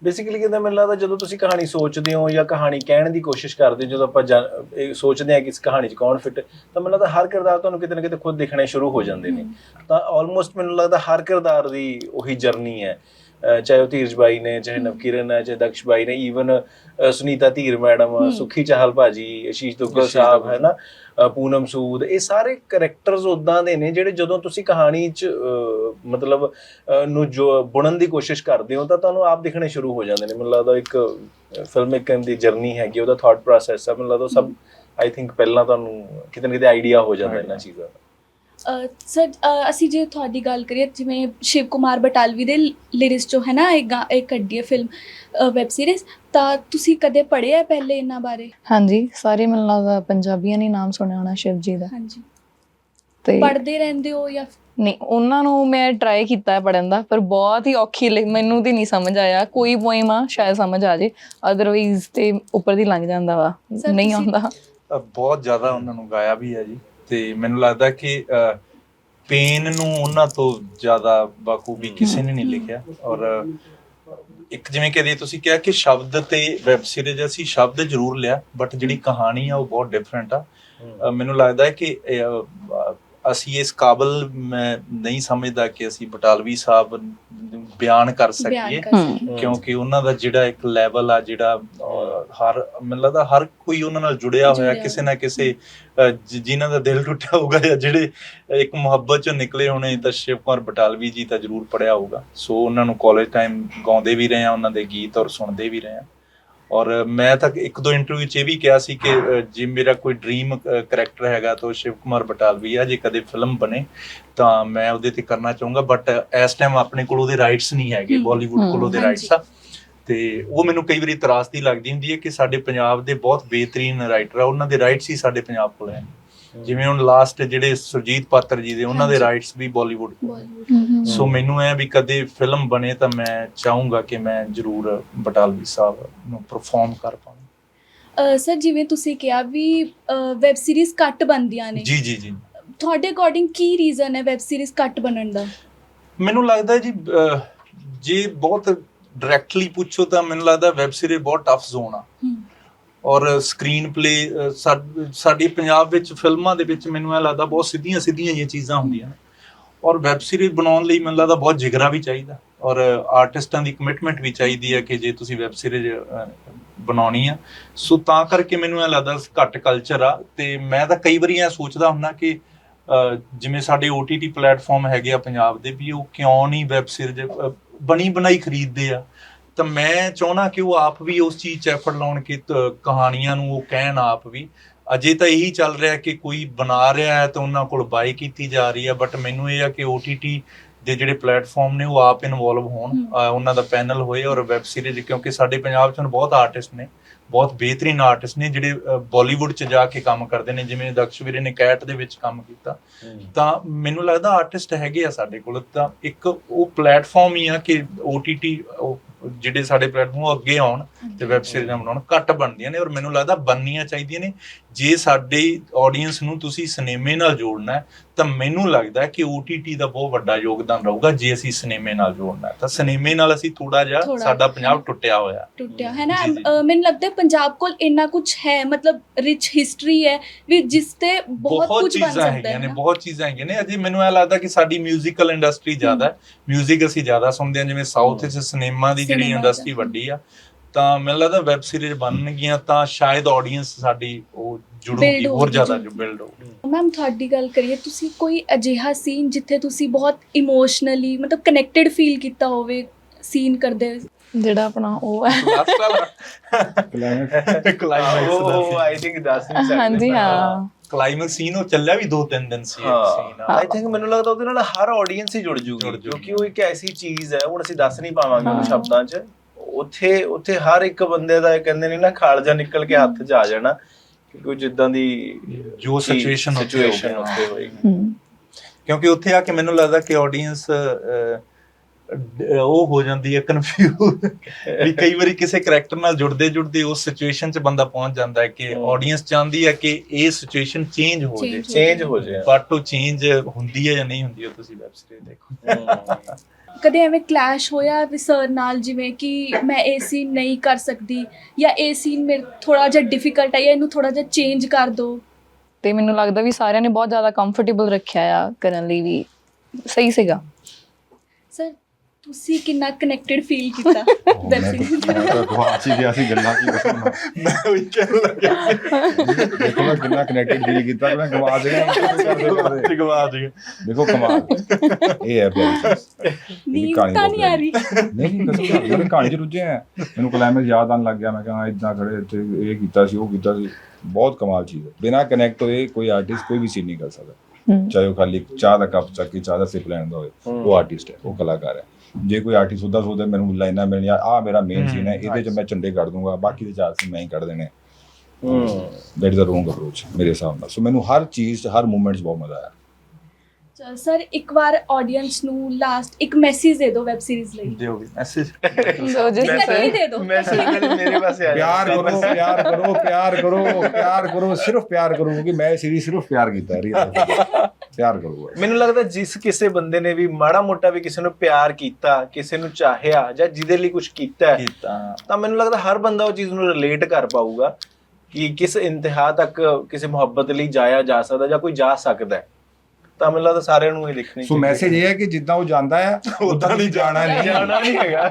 ਬੇਸਿਕਲੀ ਕਿਦਾਂ ਮੈਨੂੰ ਲੱਗਦਾ ਜਦੋਂ ਤੁਸੀਂ ਕਹਾਣੀ ਸੋਚਦੇ ਹੋ ਜਾਂ ਕਹਾਣੀ ਕਹਿਣ ਦੀ ਕੋਸ਼ਿਸ਼ ਕਰਦੇ ਹੋ ਜਦੋਂ ਆਪਾਂ ਇਹ ਸੋਚਦੇ ਹਾਂ ਕਿ ਇਸ ਕਹਾਣੀ 'ਚ ਕੌਣ ਫਿੱਟ ਤਾਂ ਮੈਨੂੰ ਲੱਗਦਾ ਹਰ ਕਿਰਦਾਰ ਤੁਹਾਨੂੰ ਕਿਤੇ ਨਾ ਕਿਤੇ ਖੁਦ ਦਿਖਣੇ ਸ਼ੁਰੂ ਹੋ ਜਾਂਦੇ ਨੇ। ਤਾਂ ਆਲਮੋਸਟ ਮੈਨੂੰ ਲੱਗਦਾ ਹਰ ਕਿਰਦਾਰ ਦੀ ਉਹੀ ਜਰਨੀ ਹੈ। ਚਾਹੇ ਉਹ ਧੀਰਜ ਬਾਈ ਨੇ ਚਾਹੇ ਨਵਕਿਰਨ ਹੈ ਚਾਹੇ ਦਕਸ਼ ਬਾਈ ਨੇ ਈਵਨ ਸੁਨੀਤਾ ਧੀਰ ਮੈਡਮ। ਸੁਖੀ ਚਾਹਲ ਭਾਜੀ ਅਸ਼ੀਸ਼ ਦੁੱਗਲ ਸਾਹਿਬ। ਹੈ ਨਾ ਪੂਨਮ ਸੂਦ ਇਹ ਸਾਰੇ ਕੈਰੈਕਟਰਸ ਉਦਾਂ ਦੇ ਨੇ ਜਿਹੜੇ ਜਦੋਂ ਤੁਸੀਂ ਕਹਾਣੀ 'ਚ ਮਤਲਬ ਨੂੰ ਜੋ ਬੁਣਨ ਦੀ ਕੋਸ਼ਿਸ਼ ਕਰਦੇ ਹੋ ਤਾਂ ਤੁਹਾਨੂੰ ਆਪ ਦਿਖਣੇ ਸ਼ੁਰੂ ਹੋ ਜਾਂਦੇ ਨੇ। ਮੈਨੂੰ ਲੱਗਦਾ ਇੱਕ ਫਿਲਮ ਮੇਕਰ ਦੀ ਜਰਨੀ ਹੈਗੀ ਉਹਦਾ ਥਾਟ ਪ੍ਰੋਸੈਸ ਹੈ। ਮੈਨੂੰ ਲੱਗਦਾ ਸਭ ਆਈ ਥਿੰਕ ਪਹਿਲਾਂ ਤੁਹਾਨੂੰ ਕਿਤੇ ਨਾ ਕਿਤੇ ਆਈਡੀਆ ਹੋ ਜਾਂਦਾ ਇਹਨਾਂ ਚੀਜ਼ਾਂ ਦਾ। ਸਰ ਅਸੀਂ ਜੇ ਤੁਹਾਡੀ ਗੱਲ ਕਰੀਏ ਜਿਵੇਂ ਸ਼ਿਵ ਕੁਮਾਰ ਬਟਾਲਵੀ ਦੇ ਲਿਰਿਕਸ ਜੋ ਹੈ ਨਾ ਇੱਕ ਇੱਕ ਕੱਢੀ ਹੈ ਫਿਲਮ ਵੈਬ ਸੀਰੀਜ਼ ਤਾਂ ਤੁਸੀਂ ਕਦੇ ਪੜ੍ਹਿਆ ਪਹਿਲੇ ਇਹਨਾਂ ਬਾਰੇ? ਹਾਂਜੀ ਸਾਰੇ ਮੈਨੂੰ ਲੱਗਦਾ ਪੰਜਾਬੀਆਂ ਨੇ ਨਾਮ ਸੁਣਿਆ ਹੋਣਾ ਸ਼ਿਵ ਜੀ ਦਾ। ਹਾਂਜੀ। ਤੇ ਪੜ੍ਹਦੇ ਰਹਿੰਦੇ ਹੋ ਜਾਂ ਨਹੀਂ ਉਹਨਾਂ ਨੂੰ ਮੈਂ ਟਰਾਈ ਕੀਤਾ ਹੈ ਪੜਨ ਦਾ ਪਰ ਬਹੁਤ ਹੀ ਔਖੀ ਮੈਨੂੰ ਤੇ ਨਹੀਂ ਸਮਝ ਆਇਆ। ਕੋਈ ਪੋਇਮ ਆ ਸ਼ਾਇਦ ਸਮਝ ਆ ਜੇ ਅਦਰਵਾਈਜ਼ ਤੇ ਉੱਪਰ ਦੀ ਲੰਘ ਜਾਂਦਾ ਵਾ ਨਹੀਂ ਆਉਂਦਾ। ਬਹੁਤ ਜ਼ਿਆਦਾ ਉਹਨਾਂ ਨੂੰ ਗਾਇਆ ਵੀ ਹੈ ਜੀ। ਤੇ ਮੈਨੂੰ ਲੱਗਦਾ ਕਿ ਪੇਨ ਨੂੰ ਉਹਨਾਂ ਤੋਂ ਜ਼ਿਆਦਾ ਬਾਖੂਬੀ ਕਿਸੇ ਨੇ ਨਹੀਂ ਲਿਖਿਆ। ਔਰ ਇੱਕ ਜਿਵੇਂ ਕਿ ਤੁਸੀਂ ਕਿਹਾ ਕਿ ਸ਼ਬਦ ਤੇ ਵੈਬ ਸੀਰੀਜ਼ ਅਸੀਂ ਸ਼ਬਦ ਜ਼ਰੂਰ ਲਿਆ ਬਟ ਜਿਹੜੀ ਕਹਾਣੀ ਆ ਉਹ ਬਹੁਤ ਡਿਫਰੈਂਟ ਆ। ਮੈਨੂੰ ਲੱਗਦਾ ਹੈ ਕਿ ਅਸੀਂ ਇਸ ਕਾਬਲ ਮੈਂ ਨਹੀਂ ਸਮਝਦਾ ਕਿ ਅਸੀਂ ਬਟਾਲਵੀ ਸਾਹਿਬ ਬਿਆਨ ਕਰ ਸਕੀਏ। ਕਿਉਂਕਿ ਉਹਨਾਂ ਦਾ ਜਿਹੜਾ ਇੱਕ ਲੈਵਲ ਆ ਜਿਹੜਾ ਹਰ ਮੈਨੂੰ ਲੱਗਦਾ ਹਰ ਕੋਈ ਉਹਨਾਂ ਨਾਲ ਜੁੜਿਆ ਹੋਇਆ ਕਿਸੇ ਨਾ ਕਿਸੇ ਜਿਨ੍ਹਾਂ ਦਾ ਦਿਲ ਟੁੱਟਿਆ ਹੋਊਗਾ ਜਾਂ ਜਿਹੜੇ ਇੱਕ ਮੁਹੱਬਤ ਚੋਂ ਨਿਕਲੇ ਹੋਣੇ ਤਾਂ ਸ਼ਿਵ ਕੁਮਾਰ ਬਟਾਲਵੀ ਜੀ ਤਾਂ ਜ਼ਰੂਰ ਪੜਿਆ ਹੋਊਗਾ। ਸੋ ਉਹਨਾਂ ਨੂੰ ਕਾਲਜ ਟਾਈਮ ਗਾਉਂਦੇ ਵੀ ਰਹੇ ਆ ਉਹਨਾਂ ਦੇ ਗੀਤ ਔਰ ਸੁਣਦੇ ਵੀ ਰਹੇ ਆ ਔਰ ਮੈਂ ਤਾਂ ਇੱਕ ਦੋ ਇੰਟਰਵਿਊ 'ਚ ਇਹ ਵੀ ਕਿਹਾ ਸੀ ਕਿ ਜੇ ਮੇਰਾ ਕੋਈ ਡ੍ਰੀਮ ਕੈਰੈਕਟਰ ਹੈਗਾ ਤਾਂ ਸ਼ਿਵ ਕੁਮਾਰ ਬਟਾਲਵੀ ਆ ਜੇ ਕਦੇ ਫਿਲਮ ਬਣੇ ਤਾਂ ਮੈਂ ਉਹਦੇ ਤੇ ਕਰਨਾ ਚਾਹੂੰਗਾ ਬਟ ਇਸ ਟਾਈਮ ਆਪਣੇ ਕੋਲ ਉਹਦੇ ਰਾਈਟਸ ਨਹੀਂ ਹੈਗੇ ਬਾਲੀਵੁੱਡ ਕੋਲ ਉਹਦੇ। ਰਾਈਟਸ ਆ। ਤੇ ਉਹ ਮੈਨੂੰ ਕਈ ਵਾਰੀ ਤਰਾਸਦੀ ਲੱਗਦੀ ਹੁੰਦੀ ਹੈ ਕਿ ਸਾਡੇ ਪੰਜਾਬ ਦੇ ਬਹੁਤ ਬਿਹਤਰੀਨ ਰਾਈਟਰ ਆ ਉਹਨਾਂ ਦੇ ਰਾਈਟਸ ਹੀ ਸਾਡੇ ਪੰਜਾਬ ਕੋਲ ਹੈ। ਜਿਵੇਂ ਹੁਣ ਲਾਸਟ ਜਿਹੜੇ ਸੁਰਜੀਤ ਪਾਤਰ ਜੀ ਦੇ ਉਹਨਾਂ ਦੇ। ਰਾਈਟਸ ਵੀ ਬਾਲੀਵੁੱਡ ਕੋਲ ਸੋ ਮੈਨੂੰ ਐ ਵੀ ਕਦੇ ਫਿਲਮ ਬਣੇ ਤਾਂ ਮੈਂ ਚਾਹੂੰਗਾ ਕਿ ਮੈਂ ਜ਼ਰੂਰ ਬਟਾਲਵੀ ਸਾਹਿਬ ਨੂੰ ਪਰਫਾਰਮ ਕਰ ਪਾਵਾਂ। ਸਰ ਜਿਵੇਂ ਤੁਸੀਂ ਕਿਹਾ ਵੀ ਵੈਬ ਸੀਰੀਜ਼ ਘੱਟ ਬਣਦੀਆਂ ਨੇ। ਜੀ ਜੀ ਜੀ। ਤੁਹਾਡੇ ਅਕੋਰਡਿੰਗ ਕੀ ਰੀਜ਼ਨ ਹੈ ਵੈਬ ਸੀਰੀਜ਼ ਘੱਟ ਬਣਨ ਦਾ? ਮੈਨੂੰ ਲੱਗਦਾ ਜੀ ਜੇ ਬਹੁਤ ਡਾਇਰੈਕਟਲੀ ਪੁੱਛੋ ਤਾਂ ਮੈਨੂੰ ਲੱਗਦਾ ਵੈਬ ਸੀਰੀਜ਼ ਬਹੁਤ ਟਫ ਜ਼ੋਨ ਆ। ਔਰ ਸਕਰੀਨ ਪਲੇ ਸਾਡੀ ਪੰਜਾਬ ਵਿੱਚ ਫਿਲਮਾਂ ਦੇ ਵਿੱਚ ਮੈਨੂੰ ਇਹ ਲੱਗਦਾ ਬਹੁਤ ਸਿੱਧੀਆਂ ਸਿੱਧੀਆਂ ਇਹ ਚੀਜ਼ਾਂ ਹੁੰਦੀਆਂ ਔਰ ਵੈਬ ਸੀਰੀਜ਼ ਬਣਾਉਣ ਲਈ ਮੈਨੂੰ ਲੱਗਦਾ ਬਹੁਤ ਜਿਗਰਾ ਵੀ ਚਾਹੀਦਾ। ਔਰ ਆਰਟਿਸਟਾਂ ਦੀ ਕਮਿਟਮੈਂਟ ਵੀ ਚਾਹੀਦੀ ਹੈ ਕਿ ਜੇ ਤੁਸੀਂ ਵੈਬ ਸੀਰੀਜ਼ ਬਣਾਉਣੀ ਆ। ਸੋ ਤਾਂ ਕਰਕੇ ਮੈਨੂੰ ਇਹ ਲੱਗਦਾ ਘੱਟ ਕਲਚਰ ਆ। ਤੇ ਮੈਂ ਤਾਂ ਕਈ ਵਾਰੀ ਇਹ ਸੋਚਦਾ ਹੁੰਦਾ ਕਿ ਜਿਵੇਂ ਸਾਡੇ OTT ਪਲੇਟਫਾਰਮ ਹੈਗੇ ਆ ਪੰਜਾਬ ਦੇ ਵੀ ਉਹ ਕਿਉਂ ਨਹੀਂ ਵੈਬ ਸੀਰੀਜ਼ ਬਣੀ ਬਣਾਈ ਖਰੀਦਦੇ ਆ। ਤਾਂ ਮੈਂ ਚਾਹਣਾ ਕਿ ਉਹ ਆਪ ਵੀ ਉਸ ਚੀਜ਼ 'ਚ ਐਫਰਟ ਲਾਉਣ ਕਿ ਤ- ਕਹਾਣੀਆਂ ਨੂੰ ਉਹ ਕਹਿਣ ਆਪ ਵੀ। ਅਜੇ ਤਾਂ ਇਹੀ ਚੱਲ ਰਿਹਾ ਕਿ ਕੋਈ ਬਣਾ ਰਿਹਾ ਹੈ ਤਾਂ ਉਹਨਾਂ ਕੋਲ ਬਾਈ ਕੀਤੀ ਜਾ ਰਹੀ ਹੈ ਬਟ ਮੈਨੂੰ ਇਹ ਆ ਕਿ OTT ਦੇ ਜਿਹੜੇ ਪਲੇਟਫਾਰਮ ਨੇ ਉਹ ਆਪ ਇਨਵੋਲਵ ਹੋਣ। ਹਮ। ਅਹ ਉਹਨਾਂ ਦਾ ਪੈਨਲ ਹੋਏ ਔਰ ਵੈਬ ਸੀਰੀਜ਼ ਕਿਉਂਕਿ ਸਾਡੇ ਪੰਜਾਬ 'ਚ ਹੁਣ ਬਹੁਤ ਆਰਟਿਸਟ ਨੇ। ਬਹੁਤ ਬਿਹਤਰੀਨ ਆਰਟਿਸਟ ਨੇ ਜਿਹੜੇ ਬਾਲੀਵੁੱਡ 'ਚ ਜਾ ਕੇ ਕੰਮ ਕਰਦੇ ਨੇ ਜਿਵੇਂ ਦਕਸ਼ ਵੀਰੇ ਨੇ ਕੈਟ ਦੇ ਵਿੱਚ ਕੰਮ ਕੀਤਾ। ਤਾਂ ਮੈਨੂੰ ਲੱਗਦਾ ਆਰਟਿਸਟ ਹੈਗੇ ਆ ਸਾਡੇ ਕੋਲ ਤਾਂ ਇੱਕ ਉਹ ਪਲੇਟਫਾਰਮ ਹੀ ਆ ਕਿ OTT ਜਿਹੜੇ ਸਾਡੇ ਪਲੇਟਫਾਰਮ ਅੱਗੇ ਆਉਣ। ਤੇ ਵੈਬ ਸੀਰੀਜ਼ਾਂ ਬਣਾਉਣ ਘੱਟ ਬਣਦੀਆਂ ਨੇ ਔਰ ਮੈਨੂੰ ਲੱਗਦਾ ਬਣਨੀਆਂ ਚਾਹੀਦੀਆਂ ਨੇ। ਜੇ ਸਾਡੇ ਆਡੀਅנס ਨੂੰ ਤੁਸੀਂ ਸਿਨੇਮੇ ਨਾਲ ਜੋੜਨਾ ਹੈ ਤਾਂ ਮੈਨੂੰ ਲੱਗਦਾ ਕਿ OTT ਦਾ ਬਹੁਤ ਵੱਡਾ ਯੋਗਦਾਨ ਰਹੂਗਾ ਜੇ ਅਸੀਂ ਸਿਨੇਮੇ ਨਾਲ ਜੋੜਨਾ ਤਾਂ ਸਿਨੇਮੇ ਨਾਲ ਅਸੀਂ ਥੋੜਾ ਜਿਹਾ ਸਾਡਾ ਪੰਜਾਬ ਟੁੱਟਿਆ ਹੋਇਆ ਟੁੱਟਿਆ ਹੈ ਨਾ? ਮੈਨੂੰ ਲੱਗਦਾ ਪੰਜਾਬ ਕੋਲ ਇੰਨਾ ਕੁਝ ਹੈ ਮਤਲਬ ਰਿਚ ਹਿਸਟਰੀ ਹੈ ਵੀ ਜਿਸ ਤੇ ਬਹੁਤ ਕੁਝ ਬਣ ਸਕਦਾ ਹੈ ਨੇ ਬਹੁਤ ਚੀਜ਼ਾਂ ਹੈਗੀਆਂ ਨੇ। ਅਜੇ ਮੈਨੂੰ ਇਹ ਲੱਗਦਾ ਕਿ ਸਾਡੀ 뮤지컬 ਇੰਡਸਟਰੀ ਜ਼ਿਆਦਾ ਹੈ। 뮤직 ਅਸੀਂ ਜ਼ਿਆਦਾ ਸੁਣਦੇ ਹਾਂ ਜਿਵੇਂ ਸਾਊਥ ਵਿੱਚ ਸਿਨੇਮਾ ਦੀ ਜਿਹੜੀ ਇੰਡਸਟਰੀ ਵੱਡੀ ਆ ਤਾਂ ਮੈਨੂੰ ਲੱਗਦਾ ਵੈਬ ਸੀਰੀਜ਼ ਬਣਨਗੀਆਂ ਤਾਂ ਸ਼ਾਇਦ ਆਡੀਅੰਸ ਸਾਡੀ ਉਹ ਜੁੜੂਗੀ ਹੋਰ ਜ਼ਿਆਦਾ ਜੋ। ਬਿਲਡ ਹੋਊਗੀ। ਮੈਮ ਤੁਹਾਡੀ ਗੱਲ ਕਰੀਏ ਤੁਸੀਂ ਕੋਈ ਅਜਿਹਾ ਸੀਨ ਜਿੱਥੇ ਤੁਸੀਂ ਬਹੁਤ ਇਮੋਸ਼ਨਲੀ ਮਤਲਬ ਕਨੈਕਟਡ ਫੀਲ ਕੀਤਾ ਹੋਵੇ ਸੀਨ ਕਰਦੇ ਜਿਹੜਾ ਆਪਣਾ ਉਹ ਹੈ। ਕਲਾਈਮੈਕਸ ਉਹ ਆਈ ਥਿੰਕ 10 ਮਿੰਟ ਹਾਂਜੀ ਹਾਂ। ਕਲਾਈਮੈਕਸ ਸੀਨ ਉਹ ਚੱਲਿਆ ਵੀ 2-3 ਦਿਨ ਸੀ ਸੀਨ ਆਈ ਥਿੰਕ ਮੈਨੂੰ ਲੱਗਦਾ ਉਹਦੇ ਨਾਲ ਹਰ ਆਡੀਅנס ਹੀ ਜੁੜ ਜੂਗੀ ਕਿਉਂਕਿ ਉਹ ਇੱਕ ਐਸੀ ਚੀਜ਼ ਹੈ ਹੁਣ ਅਸੀਂ ਦੱਸ ਨਹੀਂ ਪਾਵਾਂਗੇ ਉਹ ਸ਼ਬਦਾਂ 'ਚ। ਉੱਥੇ ਉੱਥੇ ਹਰ ਇੱਕ ਬੰਦੇ ਦਾ ਇਹ ਕਹਿੰਦੇ ਨੇ ਨਾ ਖਾਲਜਾ ਨਿਕਲ ਕੇ ਹੱਥ 'ਚ ਜਾਣਾ ਕਿਉਂਕਿ ਜਿੱਦਾਂ ਦੀ ਜੋ ਸਿਚੁਏਸ਼ਨ ਸਿਚੁਏਸ਼ਨ ਉੱਥੇ ਹੋਏਗੀ। ਕਿਉਂਕਿ ਉੱਥੇ ਆ ਕੇ ਮੈਨੂੰ ਲੱਗਦਾ ਕਿ ਆਡੀਅנס ਉਹ ਹੋ ਜਾਂਦੀ ਹੈ ਕਨਫਿਊਜ਼ ਵੀ ਕਈ ਵਾਰੀ ਕਿਸੇ ਕੈਰੈਕਟਰ ਨਾਲ ਜੁੜਦੇ ਜੁੜਦੇ ਉਸ ਸਿਚੁਏਸ਼ਨ 'ਚ ਬੰਦਾ ਪਹੁੰਚ ਜਾਂਦਾ ਹੈ ਕਿ ਆਡੀਅנס ਚਾਹੁੰਦੀ ਹੈ ਕਿ ਇਹ ਸਿਚੁਏਸ਼ਨ ਚੇਂਜ ਹੋ ਜੇ। ਚੇਂਜ ਹੋ ਜੇ। ਬਟ ਉਹ ਚੇਂਜ ਹੁੰਦੀ ਹੈ ਜਾਂ ਨਹੀਂ ਹੁੰਦੀ ਉਹ ਤੁਸੀਂ ਵੈਬ ਦੇਖੋ। ਕਦੇ ਐਵੇਂ ਕਲੈਸ਼ ਹੋਇਆ ਵੀ ਸਰ ਨਾਲ ਜਿਵੇਂ ਕਿ ਮੈਂ ਇਹ ਸੀਨ ਨਹੀਂ ਕਰ ਸਕਦੀ ਜਾਂ ਇਹ ਸੀਨ ਮੇਰੇ ਥੋੜਾ ਜਿਹਾ ਡਿਫਿਕਲਟ ਹੈ ਜਾਂ ਇਹਨੂੰ ਥੋੜਾ ਜਿਹਾ ਚੇਂਜ ਕਰ ਦਿਓ ਤੇ ਮੈਨੂੰ ਲੱਗਦਾ ਵੀ ਸਾਰਿਆਂ ਨੇ ਬਹੁਤ ਜ਼ਿਆਦਾ ਕੰਫਰਟੇਬਲ ਰੱਖਿਆ ਆ ਕਰਨ ਲਈ ਵੀ ਸਹੀ ਸੀਗਾ। ਸਰ ਤੁਸੀਂ ਕਿੰਨਾ ਕਨੈਕਟਡ ਫੀਲ ਕੀਤਾ? ਵੈਬ ਸੀਰੀਜ਼ ਤਾਂ- ਮੈਂ ਤਾਂ ਗਵਾਚ ਹੀ ਗਿਆ ਸੀ ਗੱਲਾਂ ਕੀ ਦੱਸਾਂ ਮੈਂ ਉਹੀ ਕਹਿਣ ਲੱਗਿਆ ਦੇਖੋ ਮੈਂ ਕਿੰਨਾ ਕਨੈਕਟਡ ਫੀਲ ਕੀਤਾ ਮੈਂ ਗਵਾਚ ਗਿਆ। ਟਿਕਵਾ ਜੀ ਦੇਖੋ ਕਮਾਲ। ਇਹ ਹੈ ਇਹਦੀ ਨੀਂਦ ਤਾਂ ਬਹੁਤ ਨਹੀਂ ਆ ਰਹੀ। ਨਹੀਂ ਨਾਲ ਜਿਹੜੇ ਕਹਾਣੀ ਚ ਰੁੱਝੇ ਆ। ਮੈਨੂੰ ਕਲਾਈਮੈਕਸ ਯਾਦ ਆਉਣ ਲੱਗ ਗਿਆ ਮੈਂ ਕਿਹਾ ਇਦਾਂ ਖੜੇ ਇੱਥੇ ਇਹ ਕੀਤਾ ਸੀ ਉਹ ਕੀਤਾ ਸੀ। ਬਹੁਤ ਕਮਾਲ ਚੀਜ਼ ਹੈ। ਬਿਨਾ ਕਨੈਕਟ ਹੋਏ ਕੋਈ ਆਰਟਿਸਟ ਕੋਈ ਵੀ ਸੀਨ ਨਹੀਂ ਕਰ ਸਕਦਾ। ਚਾਹੇ ਉਹ ਖਾਲੀ ਚਾਹ ਦਾ ਕੱਪ ਚੱਕ ਕੇ ਚਾਹ ਦਾ ਸਿਪ ਲੈਣ ਦਾ ਹੋਵੇ ਉਹ ਆਰਟਿਸਟ ਹੈ ਉਹ ਕਲਾਕਾਰ ਹੈ। ਜੇ ਕੋਈ ਆਰਟਿਸਟ ਉਹਦਾ ਸੋਚਦਾ ਮੈਨੂੰ ਲਾਈਨਾਂ ਮਿਲਣੀਆਂ ਆ ਮੇਰਾ ਮੇਨ ਸੀਨ ਹੈ ਇਹਦੇ ਚ ਮੈਂ ਝੰਡੇ ਕੱਢ ਦੂੰਗਾ ਬਾਕੀ ਦੇ ਚਾਰ ਸੀਨ ਮੈਂ ਹੀ ਕੱਢ ਦੇਣੇ। ਹੂੰ। That is the wrong approach ਮੇਰੇ ਹਿਸਾਬ ਨਾਲ। ਸੋ ਮੈਨੂੰ ਹਰ ਚੀਜ਼ ਹਰ ਮੂਮੈਂਟ 'ਚ ਬਹੁਤ ਮਜ਼ਾ ਆਇਆ। ਚਲ ਸਰ ਇੱਕ ਵਾਰ ਆਡੀਅנס ਨੂੰ ਲਾਸਟ ਇੱਕ ਮੈਸੇਜ ਦੇ ਦਿਓ ਵੈਬ ਸੀਰੀਜ਼ ਲਈ। ਦਿਓ ਵੀ ਮੈਸੇਜ ਸੋ ਜਿਸ ਇਕੱਠੇ ਹੀ ਦੇ ਦਿਓ। ਮੈਸੇਜ ਮੇਰੇ ਪਾਸੇ ਆ ਪਿਆਰ ਕਰੋ ਪਿਆਰ ਕਰੋ ਪਿਆਰ ਕਰੋ ਪਿਆਰ ਕਰੋ ਸਿਰਫ ਪਿਆਰ ਕਰੋ ਕਿਉਂਕਿ ਮੈਂ ਸੀਰੀਜ਼ ਸਿਰਫ ਪਿਆਰ ਕੀਤਾ ਹੈ ਰੀਅਲ ਪਿਆਰ ਕਰੋ ਬਸ। ਮੈਨੂੰ ਲੱਗਦਾ ਜਿਸ ਕਿਸੇ ਬੰਦੇ ਨੇ ਵੀ ਮਾੜਾ ਮੋਟਾ ਵੀ ਕਿਸੇ ਨੂੰ ਪਿਆਰ ਕੀਤਾ ਕਿਸੇ ਨੂੰ ਚਾਹਿਆ ਜਾਂ ਜਿਹਦੇ ਲਈ ਕੁਝ ਕੀਤਾ ਹੈ, ਕੀਤਾ ਤਾਂ ਮੈਨੂੰ ਲੱਗਦਾ ਹਰ ਬੰਦਾ ਉਹ ਚੀਜ਼ ਨੂੰ ਰਿਲੇਟ ਕਰ ਪਾਊਗਾ ਕਿ ਕਿਸ ਇੰਤਹਾ ਤੱਕ ਕਿਸੇ ਮੁਹੱਬਤ ਲਈ ਜਾਇਆ ਜਾ ਸਕਦਾ ਜਾਂ ਕੋਈ ਜਾ ਸਕਦਾ ਹੈ। ਤਾਂ ਮੈਨੂੰ ਲੱਗਦਾ ਸਾਰਿਆਂ ਨੂੰ ਇਹ ਦੇਖਣੀ ਸੋ ਮੈਸੇਜ ਇਹ ਹੈ ਕਿ ਜਿੱਦਾਂ ਉਹ ਜਾਂਦਾ ਹੈ ਉਦਾਂ ਨਹੀਂ ਜਾਣਾ ਨਹੀਂ ਜਾਣਾ ਨਹੀਂ ਹੈਗਾ।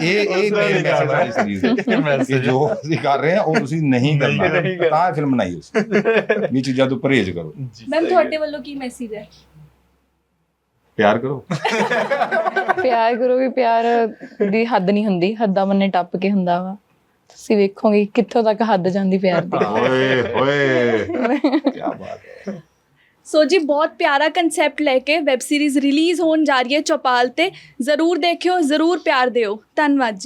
ਇਹ ਇਹ ਮੈਸੇਜ। ਹੈ। ਸੀਰੀਜ਼ ਦਾ ਜੋ ਅਸੀਂ ਕਰ ਰਹੇ ਹਾਂ ਉਹ ਤੁਸੀਂ ਨਹੀਂ ਕਰਨਾ। ਤਾਂ ਫਿਲਮ ਬਣਾਈ ਉਸ ਇਹ ਚੀਜ਼ਾਂ ਤੋਂ ਪਰਹੇਜ਼ ਕਰੋ। ਮੈਮ ਤੁਹਾਡੇ ਵੱਲੋਂ ਕੀ ਮੈਸੇਜ ਹੈ? ਪਿਆਰ ਕਰੋ। ਪਿਆਰ ਕਰੋ ਵੀ ਪਿਆਰ ਦੀ ਹੱਦ ਨਹੀਂ ਹੁੰਦੀ। ਹੱਦਾਂ ਬੰਨੇ ਟੱਪ ਕੇ ਹੁੰਦਾ ਵਾ। ਤੁਸੀਂ ਵੇਖੋਗੇ ਕਿੱਥੋਂ ਤੱਕ ਹੱਦ ਜਾਂਦੀ ਪਿਆਰ ਦੀ। ਓਏ ਓਏ। ਕੀ ਬਾਤ ਹੈ। ਸੋ ਜੀ ਬਹੁਤ ਪਿਆਰਾ ਕਨਸੈਪਟ ਲੈ ਕੇ ਵੈਬ ਸੀਰੀਜ਼ ਰਿਲੀਜ਼ ਹੋਣ ਜਾ ਰਹੀ ਹੈ ਚੌਪਾਲ ਤੇ ਜ਼ਰੂਰ ਦੇਖਿਓ ਜ਼ਰੂਰ ਪਿਆਰ ਦਿਓ ਧੰਨਵਾਦ ਜੀ